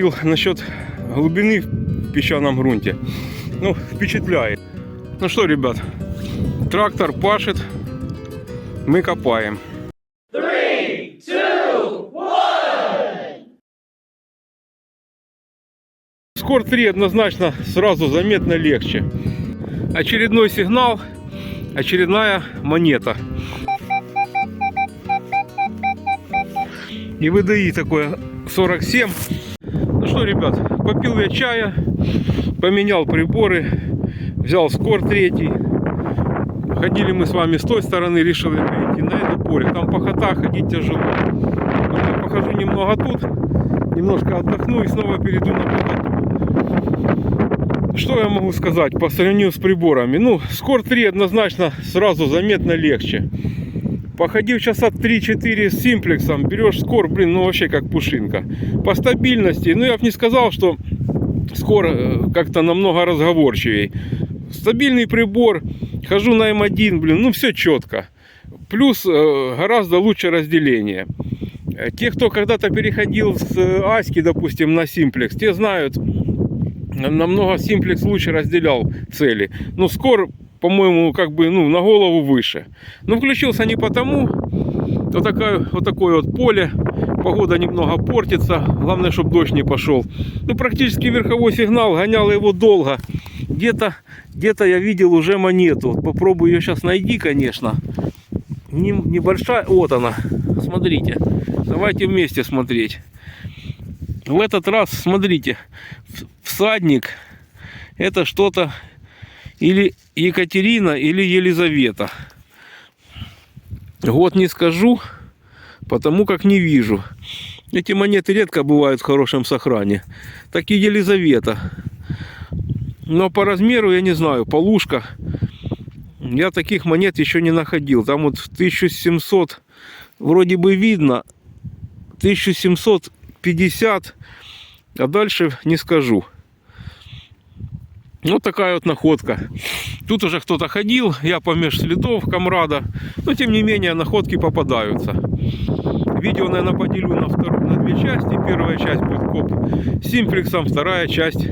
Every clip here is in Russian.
говорил насчет глубины в песчаном грунте. Ну, впечатляет. Ну что, ребят, трактор пашет, мы копаем. Скор 3 однозначно сразу заметно легче. Очередной сигнал, очередная монета. И ВДИ такое 47. Что, ребят, попил я чая, поменял приборы, взял скор третий. Ходили мы с вами с той стороны, решили перейти на это поле. Там похота, ходить тяжело. Думаю, похожу немного тут, немножко отдохну и снова перейду на похоту. Что я могу сказать по сравнению с приборами? Ну, скор 3 однозначно сразу заметно легче. Походив часа 3-4 с симплексом, берешь скор, блин, ну вообще как пушинка. По стабильности, ну я бы не сказал, что скор э, как-то намного разговорчивей. Стабильный прибор, хожу на М1, блин, ну все четко. Плюс э, гораздо лучше разделение. Э, Те, кто когда-то переходил с Аськи, допустим, на симплекс, те знают, намного симплекс лучше разделял цели. Ну, скор, по-моему, как бы ну, на голову выше. Но включился не потому, вот, такая, вот такое вот поле, погода немного портится, главное, чтобы дождь не пошел. Ну, практически верховой сигнал, гонял его долго. Где-то где я видел уже монету. Вот попробую ее сейчас найти, конечно. Не- Небольшая, вот она, смотрите. Давайте вместе смотреть. В этот раз, смотрите, всадник это что-то или Екатерина, или Елизавета. Год не скажу, потому как не вижу. Эти монеты редко бывают в хорошем сохране. Так и Елизавета. Но по размеру я не знаю, полушка. Я таких монет еще не находил. Там вот 1700 вроде бы видно. 1750, а дальше не скажу. Вот такая вот находка. Тут уже кто-то ходил, я помеж следов комрада. Но тем не менее находки попадаются. Видео, наверное, поделю на, вторую, на две части. Первая часть будет коп с симплексом, вторая часть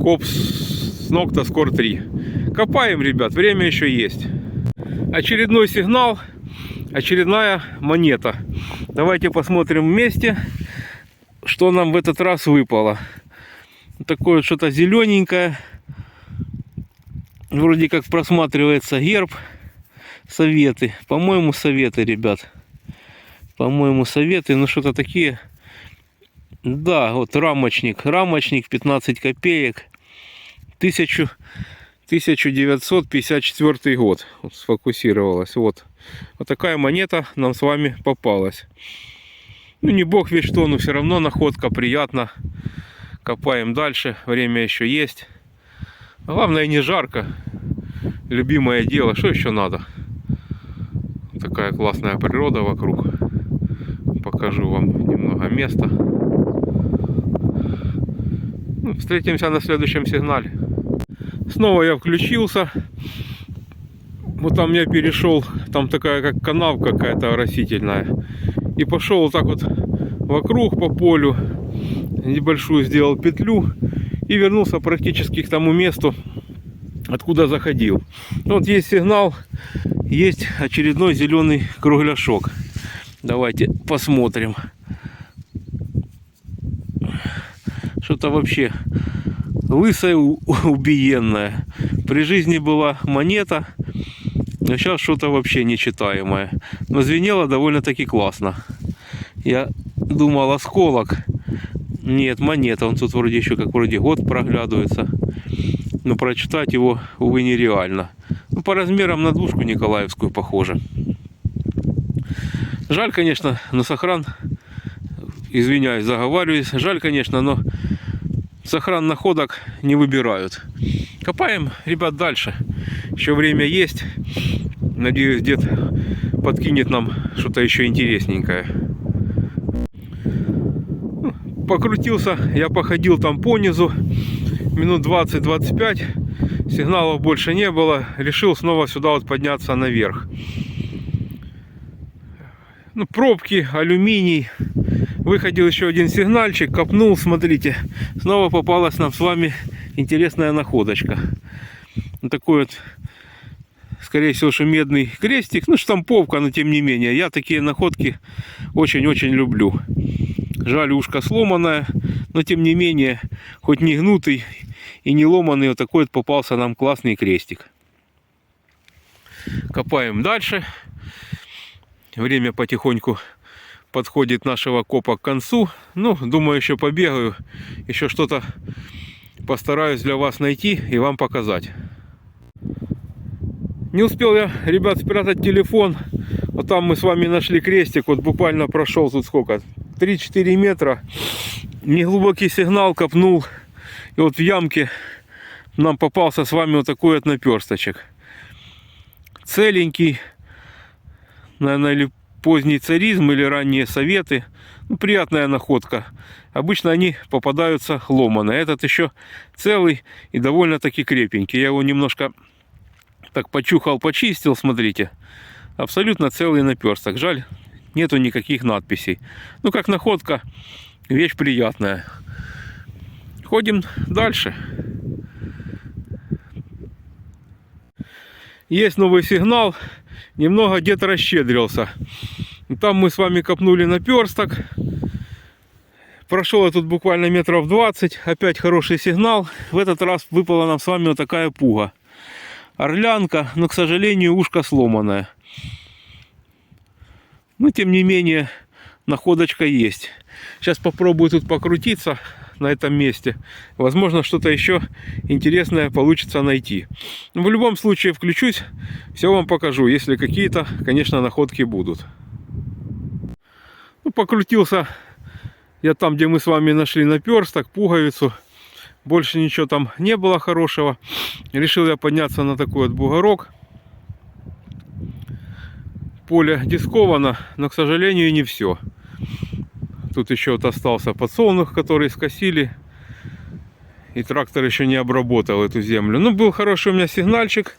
коп с Нокта Скор 3. Копаем, ребят, время еще есть. Очередной сигнал, очередная монета. Давайте посмотрим вместе, что нам в этот раз выпало. Такое что-то зелененькое. Вроде как просматривается герб. Советы. По-моему, советы, ребят. По-моему, советы. Ну, что-то такие. Да, вот рамочник. Рамочник 15 копеек. 1000, 1954 год. Вот сфокусировалась. Вот. Вот такая монета нам с вами попалась. Ну, не бог весь что, но все равно находка приятно. Копаем дальше. Время еще есть. Главное не жарко. Любимое дело. Что еще надо? Такая классная природа вокруг. Покажу вам немного места. Ну, Встретимся на следующем сигнале. Снова я включился. Вот там я перешел, там такая как канавка какая-то растительная. И пошел вот так вот вокруг по полю. Небольшую сделал петлю. И вернулся практически к тому месту, откуда заходил. Вот есть сигнал, есть очередной зеленый кругляшок. Давайте посмотрим. Что-то вообще лысая убиенная. При жизни была монета, а сейчас что-то вообще нечитаемое. Но звенело довольно-таки классно. Я думал осколок. Нет, монета. Он тут вроде еще как вроде год проглядывается. Но прочитать его, увы, нереально. Ну, по размерам на двушку Николаевскую похоже. Жаль, конечно, на сохран. Извиняюсь, заговариваюсь. Жаль, конечно, но сохран находок не выбирают. Копаем, ребят, дальше. Еще время есть. Надеюсь, дед подкинет нам что-то еще интересненькое. Покрутился, я походил там по низу. Минут 20-25. Сигналов больше не было. Решил снова сюда вот подняться наверх. Ну, пробки, алюминий. Выходил еще один сигнальчик, копнул, смотрите. Снова попалась нам с вами интересная находочка. Вот такой вот, скорее всего, что медный крестик. Ну, штамповка, но тем не менее. Я такие находки очень-очень люблю. Жаль, ушко сломанное, но тем не менее, хоть не гнутый и не ломанный, вот такой вот попался нам классный крестик. Копаем дальше. Время потихоньку подходит нашего копа к концу. Ну, думаю, еще побегаю, еще что-то постараюсь для вас найти и вам показать. Не успел я, ребят, спрятать телефон. Вот там мы с вами нашли крестик. Вот буквально прошел тут сколько? 3-4 метра. Неглубокий сигнал копнул. И вот в ямке нам попался с вами вот такой вот наперсточек. Целенький. Наверное, или поздний царизм, или ранние советы. Ну, приятная находка. Обычно они попадаются ломаные. Этот еще целый и довольно-таки крепенький. Я его немножко так почухал, почистил, смотрите. Абсолютно целый наперсток. Жаль, нету никаких надписей. Ну, как находка, вещь приятная. Ходим дальше. Есть новый сигнал. Немного где-то расщедрился. Там мы с вами копнули наперсток. Прошел я тут буквально метров 20. Опять хороший сигнал. В этот раз выпала нам с вами вот такая пуга. Орлянка, но, к сожалению, ушко сломанное. Но, тем не менее, находочка есть. Сейчас попробую тут покрутиться на этом месте. Возможно, что-то еще интересное получится найти. В любом случае включусь, все вам покажу, если какие-то, конечно, находки будут. Ну, покрутился я там, где мы с вами нашли наперсток, пуговицу. Больше ничего там не было хорошего. Решил я подняться на такой вот бугорок. Поле дисковано, но, к сожалению, не все. Тут еще вот остался подсолнух, который скосили. И трактор еще не обработал эту землю. Ну, был хороший у меня сигнальчик.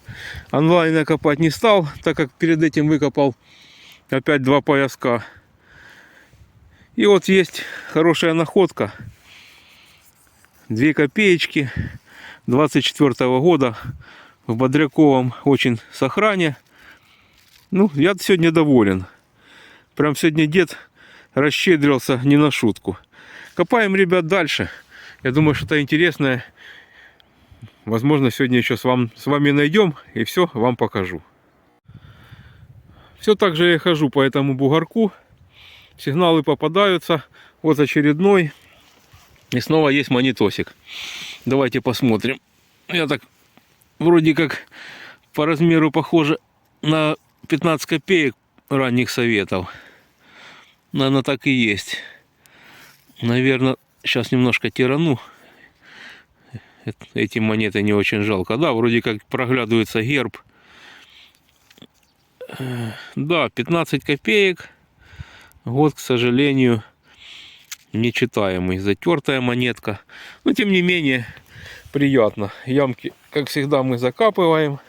Онлайн копать не стал, так как перед этим выкопал опять два пояска. И вот есть хорошая находка. Две копеечки 24 -го года в Бодряковом очень сохране. Ну, я сегодня доволен. Прям сегодня дед расщедрился не на шутку. Копаем, ребят, дальше. Я думаю, что это интересное. Возможно, сегодня еще с, вам, с вами найдем и все вам покажу. Все так же я хожу по этому бугорку. Сигналы попадаются. Вот очередной. И снова есть монитосик. Давайте посмотрим. Я так вроде как по размеру похоже на 15 копеек ранних советов. Наверное, так и есть. Наверное, сейчас немножко тирану. Эти монеты не очень жалко. Да, вроде как проглядывается герб. Да, 15 копеек. Год, к сожалению, нечитаемый. Затертая монетка. Но, тем не менее, приятно. Ямки, как всегда, мы закапываем.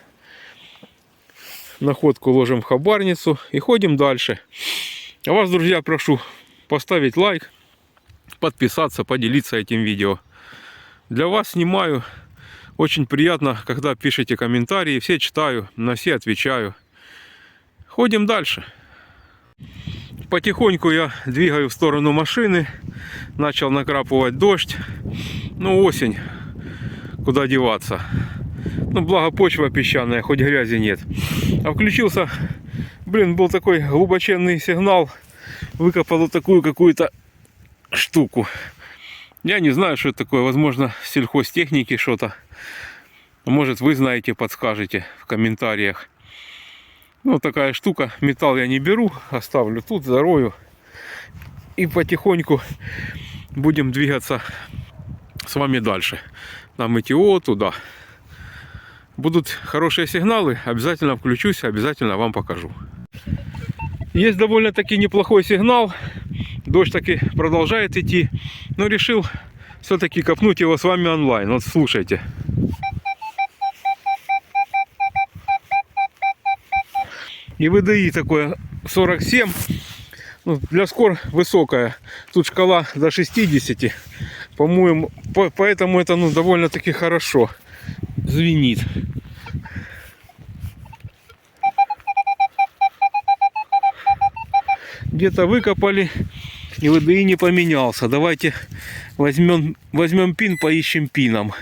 Находку ложим в хабарницу и ходим дальше. А вас, друзья, прошу поставить лайк, подписаться, поделиться этим видео. Для вас снимаю. Очень приятно, когда пишете комментарии. Все читаю, на все отвечаю. Ходим дальше. Потихоньку я двигаю в сторону машины. Начал накрапывать дождь. Ну, осень. Куда деваться. Ну, благо почва песчаная, хоть грязи нет. А включился Блин, был такой глубоченный сигнал. Выкопал вот такую какую-то штуку. Я не знаю, что это такое. Возможно, сельхозтехники что-то. Может, вы знаете, подскажете в комментариях. Ну, такая штука. Металл я не беру. Оставлю тут, зарою. И потихоньку будем двигаться с вами дальше. Нам идти вот туда. Будут хорошие сигналы. Обязательно включусь, обязательно вам покажу. Есть довольно-таки неплохой сигнал. Дождь таки продолжает идти. Но решил все-таки копнуть его с вами онлайн. Вот слушайте. И ВДИ такое 47. Ну, для скор высокая. Тут шкала до 60. По-моему, по- поэтому это ну, довольно-таки хорошо звенит. Где-то выкопали, и ВДИ не поменялся. Давайте возьмем, возьмем пин, поищем пином.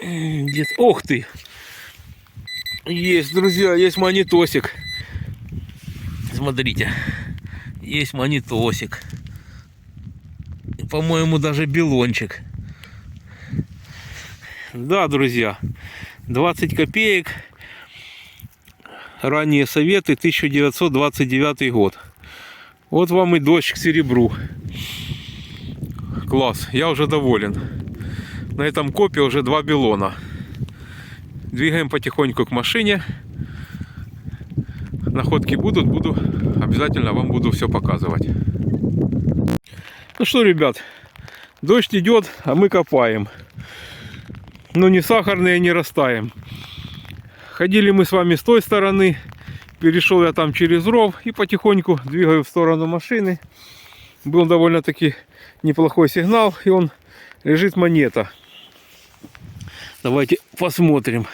Где Ох ты! Есть, друзья, есть монитосик. Смотрите, есть монитосик. По-моему, даже белончик. Да, друзья, 20 копеек. Ранние советы, 1929 год. Вот вам и дождь к серебру. Класс, я уже доволен. На этом копе уже два белона. Двигаем потихоньку к машине. Находки будут, буду обязательно вам буду все показывать. Ну что, ребят, дождь идет, а мы копаем. Ну не сахарные, не растаем. Ходили мы с вами с той стороны, перешел я там через ров и потихоньку двигаю в сторону машины. Был довольно-таки неплохой сигнал, и он лежит монета. Давайте посмотрим.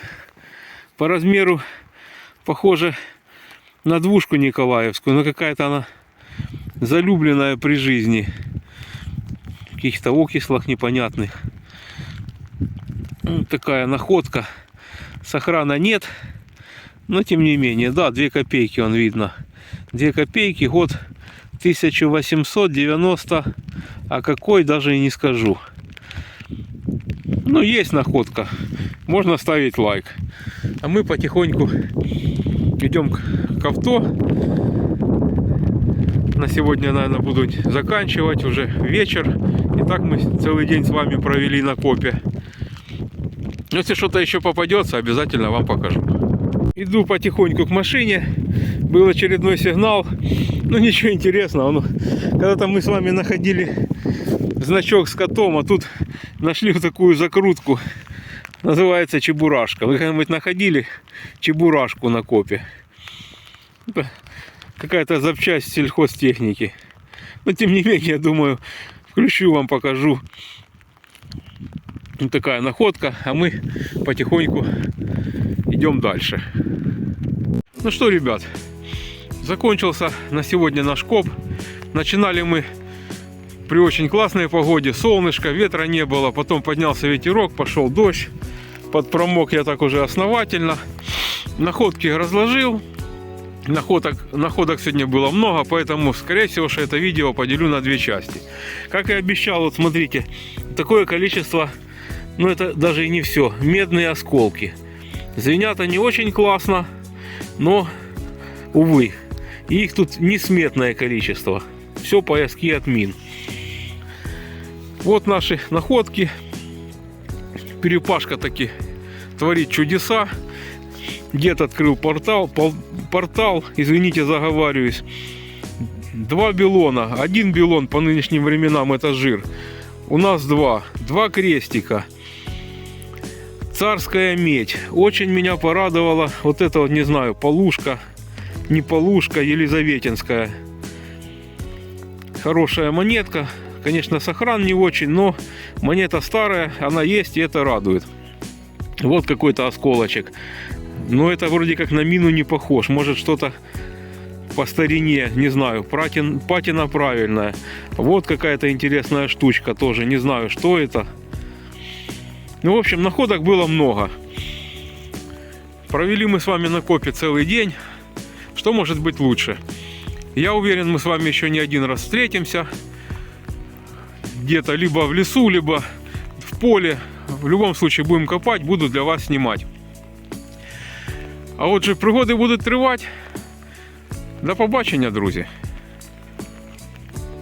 По размеру похоже на двушку Николаевскую, но какая-то она залюбленная при жизни. Каких-то окислах непонятных. Вот такая находка. Сохрана нет. Но тем не менее, да, 2 копейки он видно. 2 копейки, год 1890, а какой даже и не скажу. Ну, есть находка. Можно ставить лайк. А мы потихоньку идем к, авто. На сегодня, наверное, буду заканчивать. Уже вечер. И так мы целый день с вами провели на копе. Если что-то еще попадется, обязательно вам покажу. Иду потихоньку к машине. Был очередной сигнал. Ну ничего интересного. Ну, когда-то мы с вами находили значок с котом, а тут нашли вот такую закрутку. Называется чебурашка. Вы когда-нибудь находили чебурашку на копе? Какая-то запчасть сельхозтехники. Но тем не менее, я думаю, включу вам, покажу. Вот такая находка, а мы потихоньку идем дальше. Ну что, ребят, закончился на сегодня наш коп. Начинали мы при очень классной погоде, солнышко, ветра не было, потом поднялся ветерок, пошел дождь, под промок я так уже основательно. Находки разложил, находок, находок сегодня было много, поэтому, скорее всего, что это видео поделю на две части. Как и обещал, вот смотрите, такое количество, ну это даже и не все, медные осколки. Звенят они очень классно, но, увы, их тут несметное количество. Все пояски от мин. Вот наши находки. Перепашка таки творит чудеса. Дед открыл портал, пол- портал, извините, заговариваюсь. Два белона. Один белон по нынешним временам это жир. У нас два. Два крестика. Царская медь. Очень меня порадовала вот эта вот, не знаю, полушка, не полушка, Елизаветинская. Хорошая монетка. Конечно, сохран не очень, но монета старая, она есть, и это радует. Вот какой-то осколочек. Но это вроде как на мину не похож. Может что-то по старине, не знаю, патин, патина правильная. Вот какая-то интересная штучка тоже, не знаю, что это. Ну, в общем, находок было много. Провели мы с вами на копе целый день. Что может быть лучше? Я уверен, мы с вами еще не один раз встретимся. Где-то либо в лесу, либо в поле. В любом случае будем копать, буду для вас снимать. А отже, пригоди будуть тривати. До побачення, друзі!